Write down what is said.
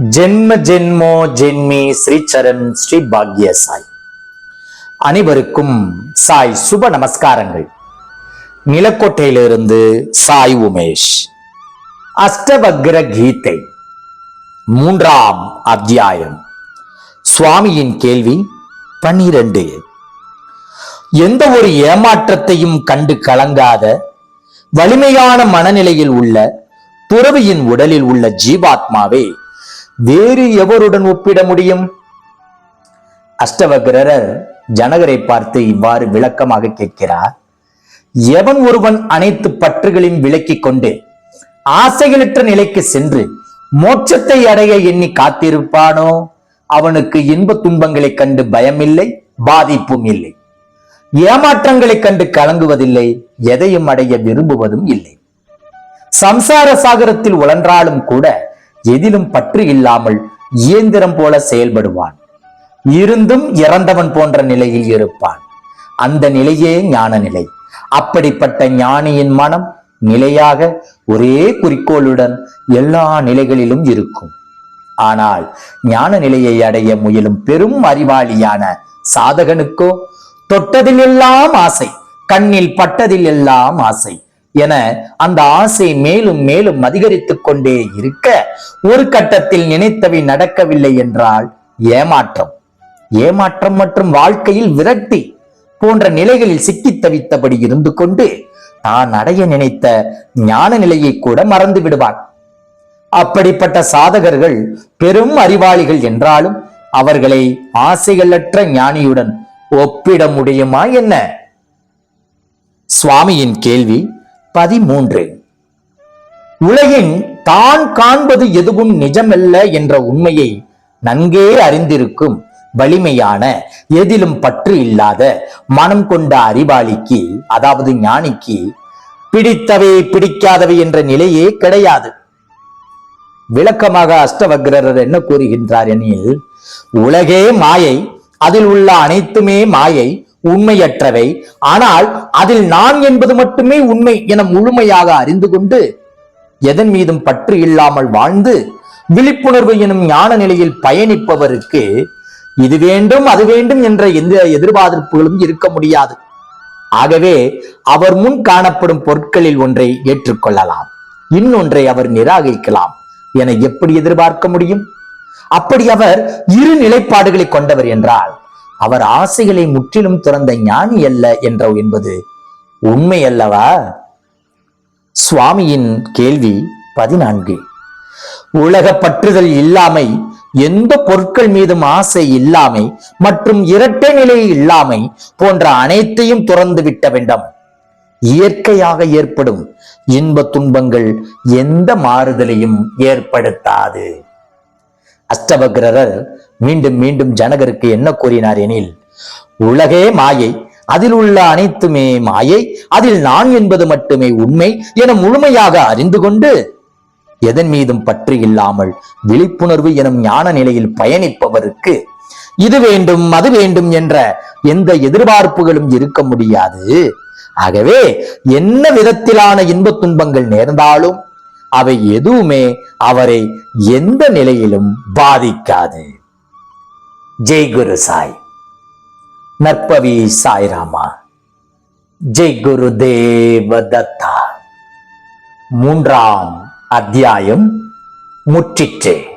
ஜென்ம ஜென்மோ ஜென்மி ஸ்ரீச்சரண் ஸ்ரீ பாக்ய சாய் அனைவருக்கும் சாய் சுப நமஸ்காரங்கள். நிலக்கோட்டையிலிருந்து சாய் உமேஷ். அஷ்டபக்ர கீதை. மூன்றாம் அத்தியாயம். சுவாமியின் கேள்வி பன்னிரண்டு. எந்த ஒரு ஏமாற்றத்தையும் கண்டு கலங்காத வலிமையான மனநிலையில் உள்ள துறவியின் உடலில் உள்ள ஜீவாத்மாவே வேறு எவருடன் ஒப்பிட முடியும்? அஷ்டவக்ரர் ஜனகரை பார்த்து இவ்வாறு விளக்கமாக கேட்கிறார். எவன் ஒருவன் அனைத்து பற்றுகளையும் விலக்கிக் கொண்டு ஆசைகளற்ற நிலைக்கு சென்று மோட்சத்தை அடைய எண்ணி காத்திருப்பானோ? அவனுக்கு இன்ப துன்பங்களைக் கண்டு பயமில்லை பாதிப்பும் இல்லை. ஏமாற்றங்களைக் கண்டு கலங்குவதில்லை எதையும் அடைய விரும்புவதும் இல்லை. சம்சார சாகரத்தில் உழன்றாலும் கூட எதிலும் பற்று இல்லாமல் இயந்திரம் போல செயல்படுவான். இருந்தும் இறந்தவன் போன்ற நிலையில் இருப்பான். அந்த நிலையே ஞான நிலை அப்படிப்பட்ட ஞானியின் மனம் நிலையாக ஒரே குறிக்கோளுடன் எல்லா நிலைகளிலும் இருக்கும். ஆனால் ஞான நிலையை அடைய முயலும் பெரும் அறிவாளியான சாதகனுக்கோ தொட்டதில் எல்லாம் ஆசை கண்ணில் பட்டதில் எல்லாம் ஆசை என அந்த ஆசை மேலும் மேலும் அதிகரித்துக் கொண்டே இருக்க ஒரு கட்டத்தில் நினைத்தவை நடக்கவில்லை என்றால் ஏமாற்றம். ஏமாற்றம் மற்றும் வாழ்க்கையில் விரக்தி போன்ற நிலைகளில் சிக்கித் தவித்தபடி இருந்து கொண்டு தான் அடைய நினைத்த ஞான நிலையை கூட மறந்து விடுவான். அப்படிப்பட்ட சாதகர்கள் பெரும் அறிவாளிகள் என்றாலும் அவர்களை ஆசைகளற்ற ஞானியுடன் ஒப்பிட முடியுமா என்ன? சுவாமியின் கேள்வி பதிமூன்று. உலகின் தான் காண்பது எதுவும் நிஜமல்ல என்ற உண்மையை நன்கே அறிந்திருக்கும் வலிமையான எதிலும் பற்று இல்லாத மனம் கொண்ட அறிவாளிக்கு அதாவது ஞானிக்கு பிடித்தவை பிடிக்காதவை என்ற நிலையே கிடையாது. விளக்கமாக அஷ்டவக்ரர் என்ன கூறுகின்றார் எனில் உலகே மாயை அதில் உள்ள அனைத்துமே மாயை உண்மையற்றவை. ஆனால் அதில் நான் என்பது மட்டுமே உண்மை என முழுமையாக அறிந்து கொண்டு எதன் மீதும் பற்று இல்லாமல் வாழ்ந்து விழிப்புணர்வு எனும் ஞான நிலையில் பயணிப்பவருக்கு இது வேண்டும் அது வேண்டும் என்ற எந்த எதிர்பார்ப்புகளும் இருக்க முடியாது. ஆகவே அவர் முன் காணப்படும் பொருட்களில் ஒன்றை ஏற்றுக்கொள்ளலாம். இன்னொன்றை அவர் நிராகரிக்கலாம் என எப்படி எதிர்பார்க்க முடியும்? அப்படி அவர் இரு நிலைப்பாடுகளை கொண்டவர் என்றால் அவர் ஆசைகளை முற்றிலும் துறந்த ஞானி அல்ல என்ற என்பது உண்மை அல்லவா? சுவாமியின் கேள்வி பதினான்கு. உலக பற்றுதல் இல்லாமை எந்த பொருட்கள் மீதும் ஆசை இல்லாமை மற்றும் இரட்டை நிலை இல்லாமை போன்ற அனைத்தையும் துறந்து விட்ட வேண்டும் இயற்கையாக ஏற்படும் இன்ப துன்பங்கள் எந்த மாறுதலையும் ஏற்படுத்தாது. அஷ்டபகிரர் மீண்டும் மீண்டும் ஜனகருக்கு என்ன கூறினார் எனில் உலகே மாயை அதில் உள்ள அனைத்துமே மாயை அதில் நான் என்பது மட்டுமே உண்மை என முழுமையாக அறிந்து கொண்டு எதன் மீதும் பற்று இல்லாமல் விழிப்புணர்வு எனும் ஞான நிலையில் பயணிப்பவருக்கு இது வேண்டும் அது வேண்டும் என்ற எந்த எதிர்பார்ப்புகளும் இருக்க முடியாது. ஆகவே என்ன விதத்திலான இன்பத் துன்பங்கள் நேர்ந்தாலும் அவை எதுவுமே அவரை எந்த நிலையிலும் பாதிக்காது. ஜெய் குரு சாய். நற்பவி சாய்ராமா. ஜெய் குரு தேவ தத்தா மூன்றாம் அத்தியாயம் முற்றிற்று.